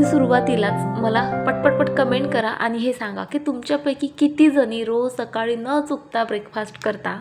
अगदी सुरुवातीलाच मला पटपटपट कमेंट करा आणि हे सांगा की तुमच्यापैकी किती जणी रोज सकाळी न चुकता ब्रेकफास्ट करता?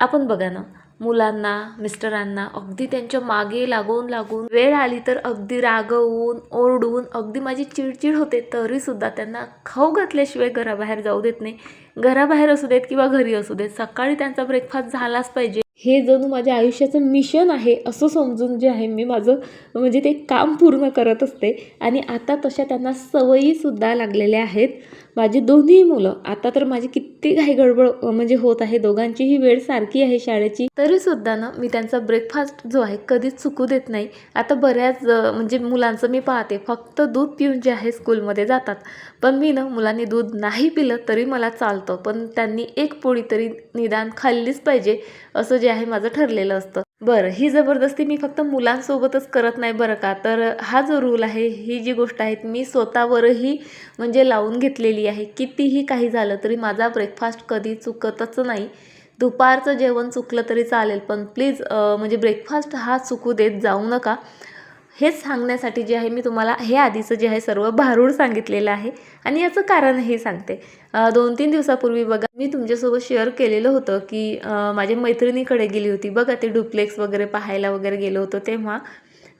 आपण बघा ना मुलांना मिस्टरांना अगदी त्यांच्या मागे लागून लागून वेळ आली तर अगदी रागवून ओरडून अगदी माझी चिडचिड होते तरीसुद्धा त्यांना खाऊ घातल्याशिवाय घराबाहेर जाऊ देत नाही. घराबाहेर असू देत किंवा घरी असू देत सकाळी त्यांचा ब्रेकफास्ट झालाच पाहिजे. हे जणू माझ्या आयुष्याचं मिशन आहे असं समजून जे आहे मी माझं म्हणजे ते काम पूर्ण करत असते. आणि आता तशा त्यांना सवयीसुद्धा लागलेल्या आहेत. माझी दोन्ही मुलं आता तर माझी किती काही गडबड म्हणजे होत आहे दोघांचीही वेळ सारखी आहे शाळेची. तरीसुद्धा ना मी त्यांचा ब्रेकफास्ट जो आहे कधीच चुकू देत नाही. आता बऱ्याच म्हणजे मुलांचं मी पाहते फक्त दूध पिऊन जे आहे स्कूलमध्ये जातात. पण मी ना मुलांनी दूध नाही पिलं तरी मला चालतं पण त्यांनी एक पोळी तरी निदान खाल्लीच पाहिजे असं जे आहे माझं ठरलेलं असतं. बरं ही जबरदस्ती मी फक्त मुलांसोबतच करत नाही बरं का. तर हा जो रूल आहे ही जी गोष्ट आहे मी स्वतःवरही म्हणजे लावून घेतलेली आहे. कितीही काही झालं तरी माझा ब्रेकफास्ट कधी चुकतच नाही. दुपारचं जेवण चुकलं तरी चालेल पण प्लीज म्हणजे ब्रेकफास्ट हा चुकू देत जाऊ नका. हेच सांगण्यासाठी जे आहे मी तुम्हाला हे आधीचं जे आहे सर्व भारूड सांगितलेलं आहे. आणि याचं कारण हे सांगते. दोन तीन दिवसापूर्वी बघा मी तुमच्यासोबत शेअर केलेलं होतं की माझ्या मैत्रिणीकडे गेली होती. बघा ते डुप्लेक्स वगैरे पाहायला वगैरे गेलो होतो तेव्हा.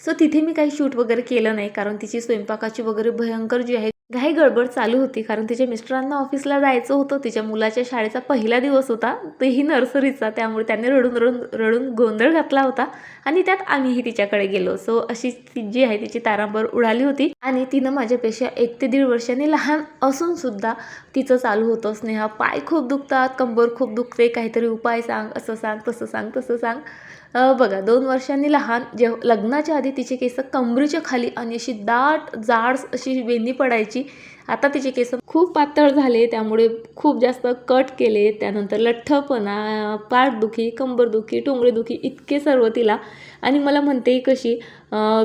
सो तिथे मी काही शूट वगैरे केलं नाही कारण तिची स्वयंपाकाची वगैरे भयंकर जी आहे घाई गडबड चालू होती कारण तिच्या मिस्टरांना ऑफिसला जायचं होतं. तिच्या मुलाच्या शाळेचा पहिला दिवस होता. तेही नर्सरीचा त्यामुळे त्यांनी रडून रडून रडून गोंधळ घातला होता. आणि त्यात आम्हीही तिच्याकडे गेलो. सो अशी ती जी आहे तिची तारांबर उडाली होती. आणि तिनं माझ्यापेक्षा एक ते दीड वर्षांनी लहान असून सुद्धा तिचं चालू होतं. स्नेहा पाय खूप दुखतात कंबर खूप दुखते काहीतरी उपाय सांग असं सांग तसं सांग तसं सांग. बघा दोन वर्षांनी लहान जेव्हा लग्नाच्या आधी तिचे केस कमरीच्या खाली आणि अशी दाट जाड अशी वेणी पडायची. आता तिचे केस खूप पातळ झाले त्यामुळे खूप जास्त कट केले. त्यानंतर लठ्ठपणा पाठदुखी कंबरदुखी टोंगळेदुखी इतके सर्व तिला आणि मला म्हणते कशी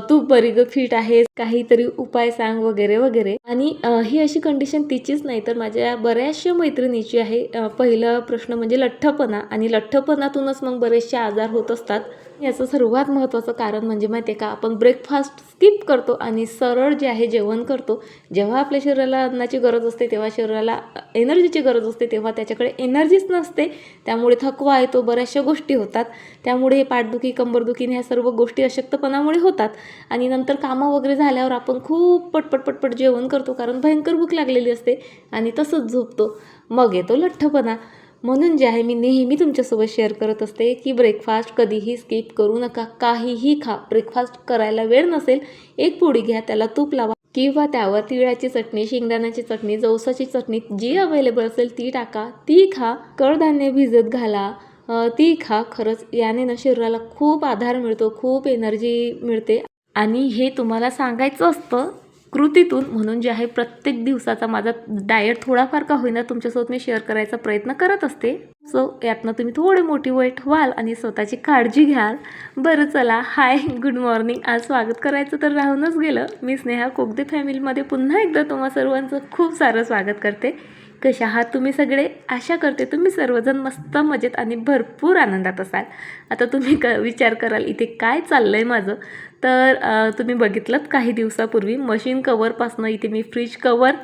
तू बरी ग फिट आहेस काहीतरी उपाय सांग वगैरे वगैरे. आणि ही अशी कंडिशन तिचीच नाही तर माझ्या बऱ्याचशा मैत्रिणीची आहे. पहिला प्रश्न म्हणजे लठ्ठपणा. आणि लठ्ठपणातूनच मग बरेचसे आजार होत असतात. याचं सर्वात महत्त्वाचं कारण म्हणजे माहिती आहे का आपण ब्रेकफास्ट स्किप करतो आणि सरळ जे आहे जेवण करतो. जेव्हा आपल्या शरीराला अन्नाची गरज असते तेव्हा शरीराला एनर्जीची गरज असते तेव्हा त्याच्याकडे एनर्जीच नसते. त्यामुळे थकवा येतो बऱ्याचशा गोष्टी होतात. त्यामुळे पाठदुखी कंबरदुखी ह्या सर्व गोष्टी अशक्तपणामुळे होतात. आणि नंतर कामं वगैरे झाल्यावर आपण खूप पटपट पटपट जेवण करतो कारण भयंकर भूक लागलेली असते आणि तसंच झोपतो. मग येतो लठ्ठपणा. म्हणून जे आहे मी नेहमी तुमच्यासोबत शेअर करत असते की ब्रेकफास्ट कधीही स्किप करू नका. काहीही खा. ब्रेकफास्ट करायला वेळ नसेल एक पोळी घ्या त्याला तूप लावा. किंवा त्यावर तिळाची चटणी शेंगदाण्याची चटणी जवसाची चटणी जी अवेलेबल असेल ती टाका. ती खा. कडधान्य भिजत घाला. ती खा खरंच. याने ना शरीराला खूप आधार मिळतो खूप एनर्जी मिळते. आणि हे तुम्हाला सांगायचं असतं कृतीतून म्हणून जे आहे प्रत्येक दिवसाचा माझा डाएट थोडाफार का होईना तुमच्यासोबत मी शेअर करायचा प्रयत्न करत असते. सो यातनं तुम्ही थोडे मोटिवेट व्हाल आणि स्वतःची काळजी घ्याल. बरं चला. हाय गुड मॉर्निंग आज स्वागत करायचं तर राहूनच गेलं. मी स्नेहा कोगदे फॅमिलीमध्ये पुन्हा एकदा तुम्हा सर्वांचं खूप सारं स्वागत करते. कसे आहात? तुम्ही सगळे आशा करते तुम्ही सर्वजण मस्त मजेत आणि भरपूर आनंदात असाल. आता तुम्ही क विचार कराल इथे काय चाललं आहे माझं? तर तुम्ही बघितलं काही दिवसापूर्वी मशीन कवरपासनं इथे मी फ्रीज कवर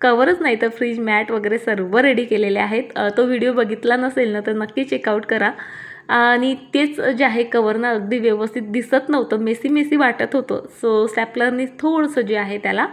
कवरच नाही तर फ्रीज मॅट वगैरे सर्व रेडी केलेले आहेत. तो व्हिडिओ बघितला नसेल ना तर नक्की चेकआउट करा. आणि तेच जे आहे कवरनं अगदी व्यवस्थित दिसत नव्हतं. मेसी मेसी वाटत होतं. सो स्टॅपलरनी थोडंसं जे आहे त्याला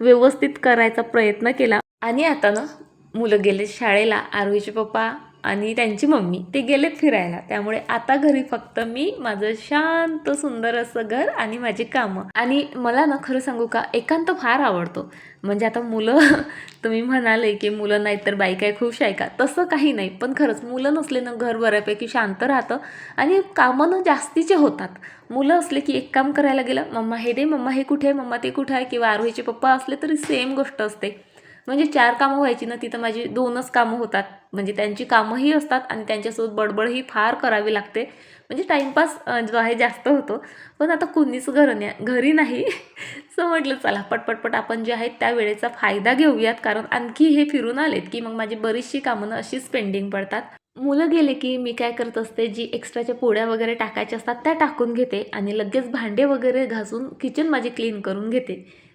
व्यवस्थित करायचा प्रयत्न केला. आणि आता ना मुलं गेले शाळेला आरोहीचे पप्पा आणि त्यांची मम्मी. ते गेलेत फिरायला. त्यामुळे आता घरी फक्त मी माझं शांत सुंदर असं घर आणि माझी कामं. आणि मला ना खरं सांगू का एकांत फार आवडतो. म्हणजे आता मुलं तुम्ही म्हणाले की मुलं नाही तर बाई काय खुश आहे का? तसं काही नाही. पण खरंच मुलं नसले ना घर बऱ्यापैकी शांत राहतं आणि कामं ना जास्तीचे होतात. मुलं असले की एक काम करायला गेलं मम्मा हे दे मम्मा हे कुठे आहे मम्मा ते कुठे आहे किंवा आरोहीचे पप्पा असले तरी सेम गोष्ट असते. म्हणजे चार कामं व्हायची ना तिथं माझी दोनच कामं होतात. म्हणजे त्यांची कामंही असतात आणि त्यांच्यासोबत बडबडही फार करावी लागते. म्हणजे टाईमपास जो आहे जास्त होतो. पण आता कुणीच घर नाही घरी नाही. सो म्हटलं चला पटपटपट आपण जे आहेत त्या वेळेचा फायदा घेऊयात. कारण आणखी हे फिरून आलेत की मग माझी बरीचशी कामं ना अशीच पेंडिंग पडतात. मुलं गेले की मी काय करत असते जी एक्स्ट्राच्या पोळ्या वगैरे टाकायच्या असतात त्या टाकून घेते आणि लगेच भांडे वगैरे घासून किचन माझी क्लीन करून घेते.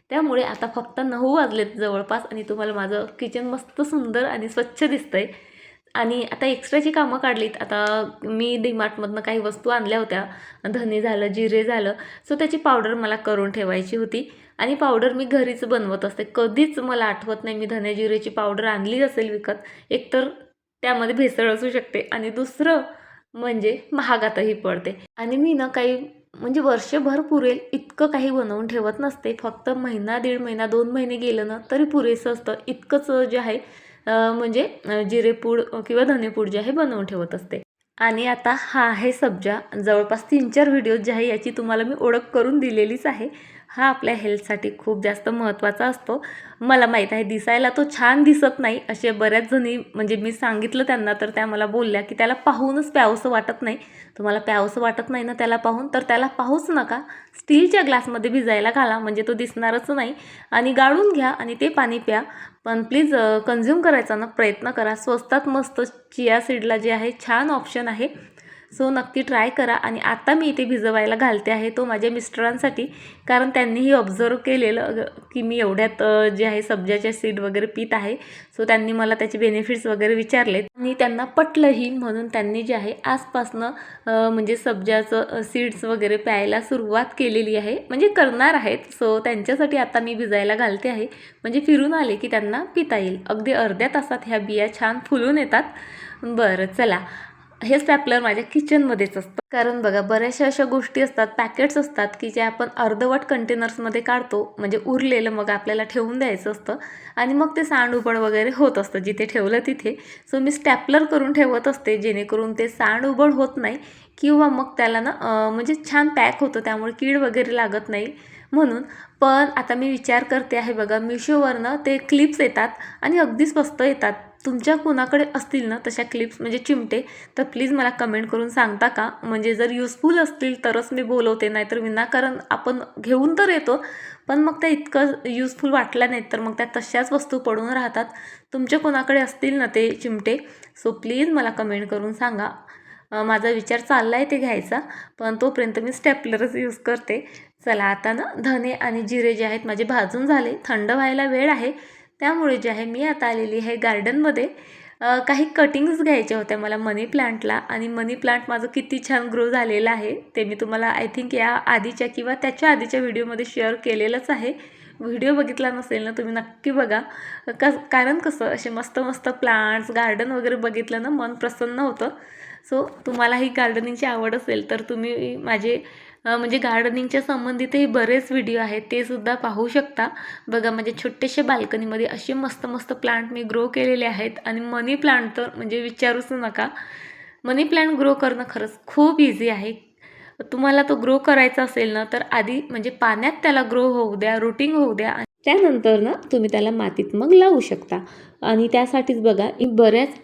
त्यामुळे आता फक्त नऊ वाजलेत जवळपास आणि तुम्हाला माझं किचन मस्त सुंदर आणि स्वच्छ दिसतंय. आणि आता एक्स्ट्राची कामं काढलीत आता मी डीमार्टमधनं काही वस्तू आणल्या होत्या. धने झालं जिरे झालं. सो त्याची पावडर मला करून ठेवायची होती. आणि पावडर मी घरीच बनवत असते. कधीच मला आठवत नाही मी धने जिरेची पावडर आणली असेल विकत. एकतर त्यामध्ये भेसळ असू शकते आणि दुसरं म्हणजे महागातही पडते. आणि मी ना काही म्हणजे वर्षभर पुरेल इतकं काही बनवून ठेवत नसते. फक्त महिना दीड महिना दोन महिने गेलं ना तरी पुरेसं असतं. इतकंच जे आहे म्हणजे जिरेपूड किंवा धनेपूड जे आहे बनवून ठेवत असते. आणि आता हा आहे सब्जा. जवळपास तीन चार व्हिडिओ जे आहे याची तुम्हाला मी ओळख करून दिलेलीच आहे. हा आपल्या हेल्थसाठी खूप जास्त महत्त्वाचा असतो. मला माहीत आहे दिसायला तो छान दिसत नाही असे बऱ्याच जणी म्हणजे मी सांगितलं त्यांना तर त्या मला बोलल्या की त्याला पाहूनच प्यावंसं वाटत नाही. तुम्हाला प्यावंसं वाटत नाही ना त्याला पाहून तर त्याला पाहूच नका. स्टीलच्या ग्लासमध्ये भिजायला घाला म्हणजे तो दिसणारच नाही. आणि गाळून घ्या आणि ते पाणी प्या. पण प्लीज कन्झ्युम करायचा ना प्रयत्न करा. स्वस्तात मस्त चिया सीडला जे आहे छान ऑप्शन आहे. सो नक्की ट्राय करा आणि आता मी इथे भिजवायला घालते आहे तो माझ्या मिस्टरांसाठी कारण त्यांनीही ऑब्झर्व केलेलं की मी एवढ्यात जे आहे सब्जाच्या सीड वगैरे पित आहे. सो त्यांनी मला त्याचे बेनिफिट्स वगैरे विचारले आणि त्यांना पटलंही म्हणून त्यांनी जे आहे आजपासनं म्हणजे सब्जाचं सीड्स वगैरे प्यायला सुरुवात केलेली आहे. म्हणजे करणार आहेत. सो त्यांच्यासाठी आता मी भिजायला घालते आहे. म्हणजे फिरून आले की त्यांना पिता येईल. अगदी अर्ध्या तासात ह्या बिया छान फुलून येतात. बरं चला. हे स्टॅपलर माझ्या किचनमध्येच असतं. कारण बघा बऱ्याचशा अशा गोष्टी असतात पॅकेट्स असतात की जे आपण अर्धवट कंटेनर्समध्ये काढतो. म्हणजे उरलेलं मग आपल्याला ठेवून द्यायचं असतं. आणि मग ते सांडउबड वगैरे होत असतं जिथे ठेवलं तिथे. सो मी स्टॅपलर करून ठेवत असते जेणेकरून ते सांडउबड होत नाही. किंवा मग त्याला ना म्हणजे छान पॅक होतं त्यामुळे कीड वगैरे लागत नाही. म्हणून पण आता मी विचार करते आहे बघा मिशोवरनं ते क्लिप्स येतात आणि अगदी स्वस्त येतात. तुमच्या कुणाकडे असतील ना तशा क्लिप्स म्हणजे चिमटे तर प्लीज मला कमेंट करून सांगता का? म्हणजे जर युजफुल असतील तरच मी बोलवते नाहीतर विनाकारण आपण घेऊन तर येतो पण मग त्या इतकं युजफुल वाटल्या नाहीत तर मग त्या तशाच वस्तू पडून राहतात. तुमच्या कोणाकडे असतील ना ते चिमटे सो प्लीज मला कमेंट करून सांगा. माझा विचार चालला आहे ते घ्यायचा पण तोपर्यंत मी स्टेपलरच यूज करते. चला आता ना धने आणि जिरे जे आहेत माझे भाजून झाले. थंड व्हायला वेळ आहे. त्यामुळे जे आहे मी आता आलेली आहे गार्डनमध्ये काही कटिंग्ज घ्यायच्या होत्या मला मनी प्लांटला आणि मनी प्लांट माझं किती छान ग्रो झालेलं आहे. ते मी तुम्हाला आय थिंक या आधीच्या किंवा त्याच्या आधीच्या व्हिडिओमध्ये शेअर केलेलंच आहे. व्हिडिओ बघितला नसेल ना तुम्ही नक्की बघा. कस कारण कसं असे मस्त मस्त प्लांट्स गार्डन वगैरे बघितलं ना मन प्रसन्न होतं. सो तुम्हालाही गार्डनिंगची आवड असेल तर तुम्ही माझे म्हणजे गार्डनिंगच्या संबंधितही बरेच व्हिडिओ आहेत ते सुद्धा पाहू शकता. बघा म्हणजे छोटेसे बाल्कनीमध्ये असे मस्त मस्त प्लांट मी ग्रो केलेले आहेत. आणि मनी प्लांट तर म्हणजे विचारूच नका. मनी प्लांट ग्रो करणं खरंच खूप इझी आहे. तुम्हाला तो ग्रो करायचा असेल ना तर आधी म्हणजे पाण्यात त्याला ग्रो होऊ द्या रुटिंग होऊ द्या. त्यानंतर ना तुम्ही त्याला मातीत मग लावू शकता. आणि त्यासाठीच बघा बऱ्याच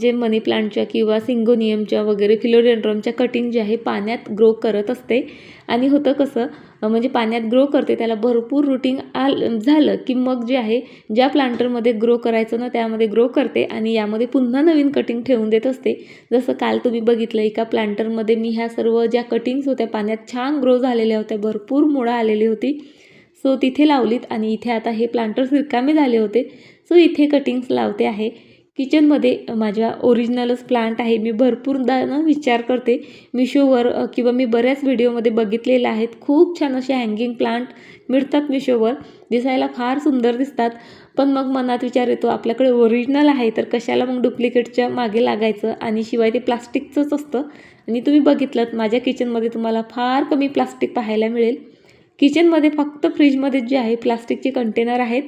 जे मनी प्लांटच्या किंवा सिंगोनियमच्या वगैरे फिलोडेंड्रमच्या कटिंग जे आहे पाण्यात ग्रो करत असते. आणि होतं कसं म्हणजे पाण्यात ग्रो करते त्याला भरपूर रुटिंग आल झालं की मग जे आहे ज्या प्लांटरमध्ये ग्रो करायचं ना त्यामध्ये ग्रो करते आणि यामध्ये पुन्हा नवीन कटिंग ठेवून देत असते. जसं काल तुम्ही बघितलं एका प्लांटरमध्ये मी ह्या सर्व ज्या कटिंग्स होत्या पाण्यात छान ग्रो झालेल्या होत्या भरपूर मुळं आलेली होती. सो तिथे लावलीत आणि इथे आता हे प्लांटर्स रिकामे झाले होते. सो इथे कटिंग्स लावते आहे. किचनमध्ये माझ्या ओरिजिनलच प्लांट आहे. मी भरपूरदा ना विचार करते. मिशोवर किंवा मी बऱ्याच व्हिडिओमध्ये बघितलेले आहेत. खूप छान असे हँगिंग प्लांट मिळतात मिशोवर दिसायला फार सुंदर दिसतात. पण मग मनात विचार येतो आपल्याकडे ओरिजिनल आहे तर कशाला मग डुप्लिकेटच्या मागे लागायचं? आणि शिवाय ते प्लास्टिकचंच असतं. आणि तुम्ही बघितलं माझ्या किचनमध्ये तुम्हाला फार कमी प्लास्टिक पाहायला मिळेल. किचनमध्ये फक्त फ्रीजमध्ये जे आहे प्लास्टिकचे कंटेनर आहेत.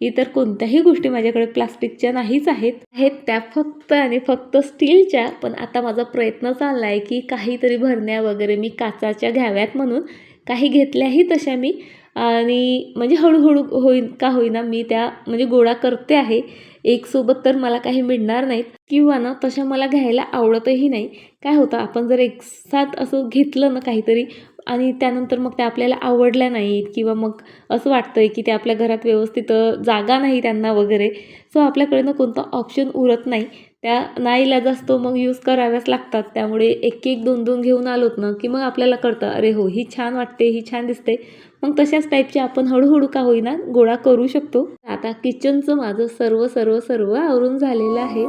इतर कोणत्याही गोष्टी माझ्याकडे प्लास्टिकच्या नाहीच आहेत. आहेत त्या फक्त आणि फक्त स्टीलच्या. पण आता माझा प्रयत्न चालला आहे की काहीतरी भरण्या वगैरे मी काचाच्या घ्याव्यात म्हणून. काही घेतल्याही तशा मी. आणि म्हणजे हळूहळू होईन का होईना मी त्या म्हणजे गोळा करते आहे. एक सोबत तर मला काही मिळणार नाहीत. किंवा ना तशा मला घ्यायला आवडतही नाही. काय होतं आपण जर एक साथ असं घेतलं ना काहीतरी आणि त्यानंतर मग त्या आपल्याला आवडल्या नाहीत किंवा मग असं वाटतं आहे की ते आपल्या घरात व्यवस्थित जागा नाही त्यांना वगैरे सो आपल्याकडे ना कोणता ऑप्शन उरत नाही. त्या नाईलाज असतो मग यूज कराव्याच लागतात. त्यामुळे एक एक दोन दोन घेऊन आलोत ना की मग आपल्याला कळतं अरे हो ही छान वाटते ही छान दिसते. मग तशाच टाईपचे आपण हळूहळू का होईना गोळा करू शकतो. आता किचनचं माझं सर्व सर्व सर्व आवरून झालेलं आहे.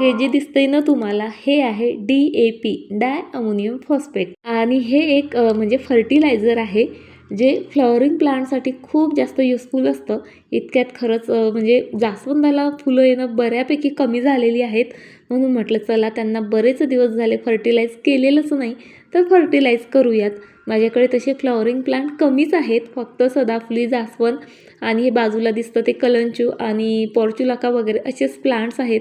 हे जे दिसतंय ना तुम्हाला हे आहे D A P di ammonium phosphate. आणि हे एक म्हणजे फर्टिलायझर आहे. जे फ्लॉवरिंग प्लांटसाठी खूप जास्त युजफुल असतं. इतक्यात खरंच म्हणजे जास्वंदाला फुलं येणं बऱ्यापैकी कमी झालेली आहेत. म्हणून म्हटलं चला त्यांना बरेच दिवस झाले फर्टिलाइज केलेलंच नाही तर फर्टिलाइज करूयात. माझ्याकडे तसे फ्लॉवरिंग प्लांट कमीच आहेत फक्त सदाफुली जास्वंद आणि हे बाजूला दिसतं ते कलंचू आणि पॉर्च्युलाका वगैरे असेच प्लांट्स आहेत.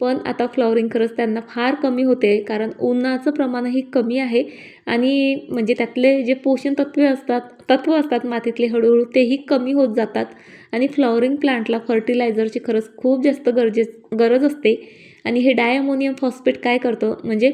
पण आता फ्लॉवरिंग खरंच त्यांना फार कमी होते कारण उन्हाचं प्रमाणही कमी आहे. आणि म्हणजे त्यातले जे पोषण तत्वे असतात तत्व असतात मातीतले हळूहळू तेही कमी होत जातात. आणि फ्लॉवरिंग प्लांटला फर्टिलायझरची खरंच खूप जास्त गरजे गरज असते. आणि हे डायमोनियम फॉस्फेट काय करतं? म्हणजे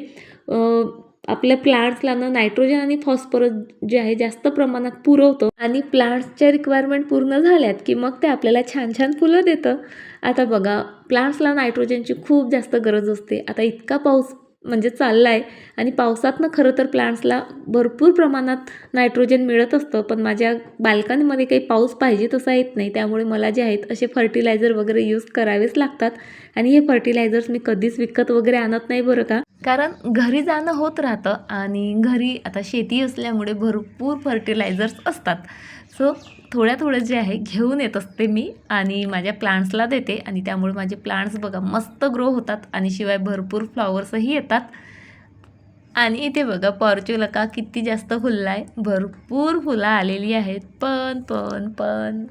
आपल्या प्लांट्सला ना नायट्रोजन आणि फॉस्फरस जे आहे जास्त प्रमाणात पुरवतं. आणि प्लांट्सच्या रिक्वायरमेंट पूर्ण झाल्यात की मग ते आपल्याला छान छान फुलं देतं. आता बघा प्लांट्सला नायट्रोजनची खूप जास्त गरज असते. आता इतका पाऊस म्हणजे चालला आहे आणि पावसातनं खरं तर प्लांट्सला भरपूर प्रमाणात नायट्रोजन मिळत असतं पण माझ्या बाल्कनीमध्ये काही पाऊस पाहिजे तसा येत नाही. त्यामुळे मला जे आहेत असे फर्टिलायझर वगैरे यूज करावेच लागतात. आणि हे फर्टिलायझर्स मी कधीच विकत वगैरे आणत नाही बरं का. कारण घरी जाणं होत राहतं आणि घरी आता शेती असल्यामुळे भरपूर फर्टिलायझर्स असतात. सो थोड्या थोडं जे आहे घेऊन येत असते मी आणि माझ्या प्लांट्सला देते आणि त्यामुळे माझे प्लांट्स बघा मस्त ग्रो होतात आणि शिवाय भरपूर फ्लॉवर्सही येतात. आणि इथे बघा पॉर्च्युलका किती जास्त फुलला आहे भरपूर फुलं आलेली आहेत. पण पण पण.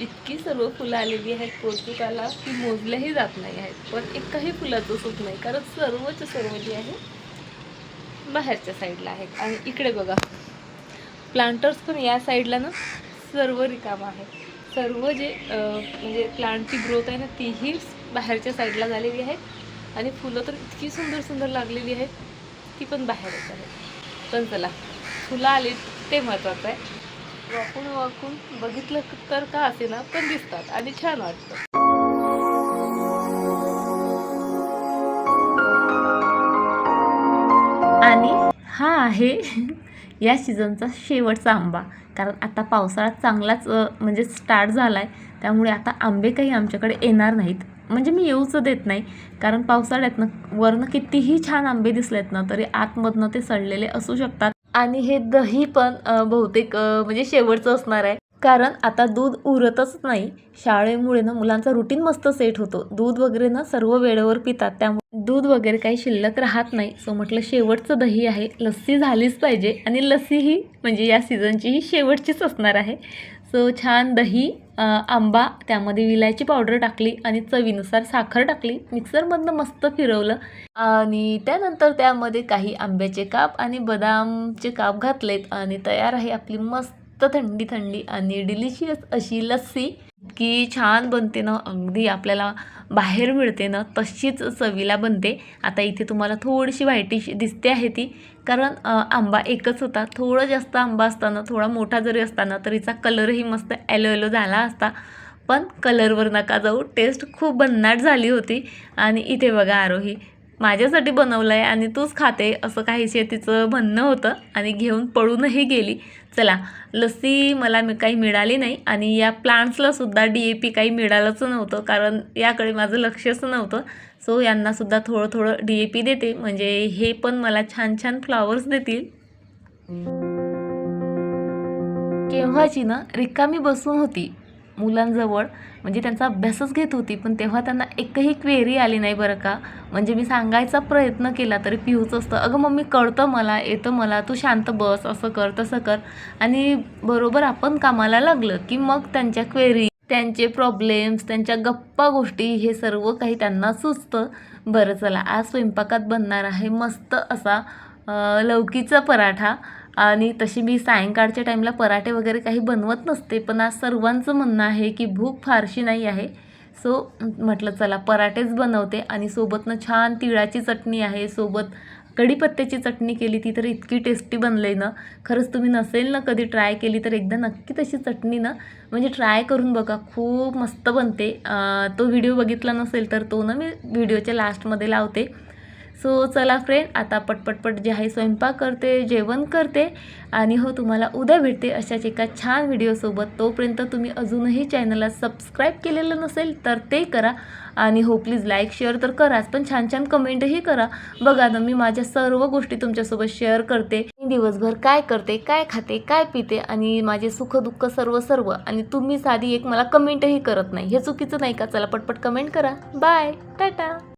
इतकी सर्व फुलं आलेली आहेत पोर्तुगाला की मोजल्याही जात नाही आहेत. पण एकही फुलाचं सुख नाही. कारण सर्वच सर्व जे आहे. बाहेरच्या साईडला आहेत. आणि इकडे बघा. प्लांटर्स पण या साईडला ना सर्व रिकामं आहे. सर्व जे म्हणजे प्लांटची ग्रोथ आहे ना तीही बाहेरच्या साईडला झालेली आहे आणि फुलं तर इतकी सुंदर सुंदर लागलेली आहेत ती पण बाहेरच आहे पण चला फुलं आली ते महत्त्वाचं आहे. वाकून वाकून बघितलं तर का असे ना पण दिसतात आणि छान वाटतं. आणि हा आहे या सीझनचा शेवटचा आंबा. कारण आता पावसाळा चांगलाच म्हणजे स्टार्ट झाला आहे त्यामुळे आता आंबे काही आमच्याकडे येणार नाहीत. म्हणजे मी येऊच देत नाही. कारण पावसाळ्यातनं वरनं कितीही छान आंबे दिसलेत ना तरी आतमधनं ते सडलेले असू शकतात. आणि हे दही पण बहुतेक म्हणजे शेवटचं असणार आहे. कारण आता दूध उरतच नाही. शाळेमुळे ना मुलांचा रुटीन मस्त सेट होतो. दूध वगैरे ना सर्व वेळेवर पितात. त्यामुळे दूध वगैरे काही शिल्लक राहत नाही. सो म्हटलं शेवटचं दही आहे. लस्सी झालीच पाहिजे. आणि लस्सी ही म्हणजे या सीझनची ही शेवटचीच असणार आहे. सो छान दही आंबा त्यामध्ये विलायची पावडर टाकली आणि चवीनुसार साखर टाकली. मिक्सरमधनं मस्त फिरवलं. आणि त्यानंतर त्यामध्ये काही आंब्याचे काप आणि बदामचे काप घातलेत. आणि तयार आहे आपली मस्त थंडी थंडी आणि डिलिशियस अशी लस्सी. की छान बनते ना अगदी आपल्याला बाहेर मिळते ना तशीच चवीला बनते. आता इथे तुम्हाला थोडीशी व्हाईटिश दिसते आहे ती कारण आंबा एकच होता. थोडं जास्त आंबा असताना थोडा मोठा जरी असताना तरीचा कलरही मस्त ॲलो ॲलो झाला असता. पण कलरवर नका जाऊ टेस्ट खूप भन्नाट झाली होती. आणि इथे बघा आरोही माझ्यासाठी बनवलं आहे आणि तूच खाते असं काहीसे तिचं म्हणणं होतं आणि घेऊन पळूनही गेली. चला लस्सी मला मी काही मिळाली नाही आणि या प्लांट्सलासुद्धा डी ए पी काही मिळालंच नव्हतं कारण याकडे माझं लक्षच नव्हतं. सो यांनासुद्धा थोडं थोडं डी ए पी देते. म्हणजे हे पण मला छान छान फ्लॉवर्स देतील. केव्हाची ना रिकामी बसून होती. मुलांजवळ म्हणजे त्यांचा अभ्यासच घेत होती पण तेव्हा त्यांना एकही क्वेरी आली नाही बरं का. म्हणजे मी सांगायचा प्रयत्न केला तरी पिऊच असतं. अगं मम्मी कळतं मला येतं मला तू शांत बस असं कर तसं कर. आणि बरोबर आपण कामाला लागलं की मग त्यांच्या क्वेरी त्यांचे प्रॉब्लेम्स त्यांच्या गप्पा गोष्टी हे सर्व काही त्यांना सुचतं. बरं चला आज स्वयंपाकात बनणार आहे मस्त असा लौकीचा पराठा. आणि तशी मी सायंकाळच्या टाईमला पराठे वगैरे काही बनवत नसते पण आज सर्वांचं म्हणणं आहे की भूक फारशी नाही आहे. सो म्हटलं चला पराठेच बनवते आणि सोबतनं छान तिळाची चटणी आहे. सोबत कढीपत्त्याची चटणी केली ती तर इतकी टेस्टी बनली ना. खरंच तुम्ही नसेल ना कधी ट्राय केली तर एकदा नक्की तशी चटणी ना म्हणजे ट्राय करून बघा. खूप मस्त बनते. तो व्हिडिओ बघितला नसेल तर तो ना मी व्हिडिओच्या लास्टमध्ये लावते. सो चला फ्रेंड आता पटपटपट जे आहे स्वयंपाक करते जेवण करते आणि हो तुम्हाला उद्या भेटते अशाच एका छान व्हिडिओसोबत तोपर्यंत तुम्ही अजूनही चॅनलला सबस्क्राईब केलेलं नसेल तर ते करा आणि हो प्लीज लाईक शेअर तर कराच पण छान छान कमेंटही करा. बघा ना मी माझ्या सर्व गोष्टी तुमच्यासोबत शेअर करते. मी दिवसभर काय करते काय खाते काय पिते आणि माझे सुखदुःख सर्व सर्व आणि तुम्ही साधी एक मला कमेंटही करत नाही. हे चुकीचं नाही का? चला पटपट कमेंट करा. बाय टाटा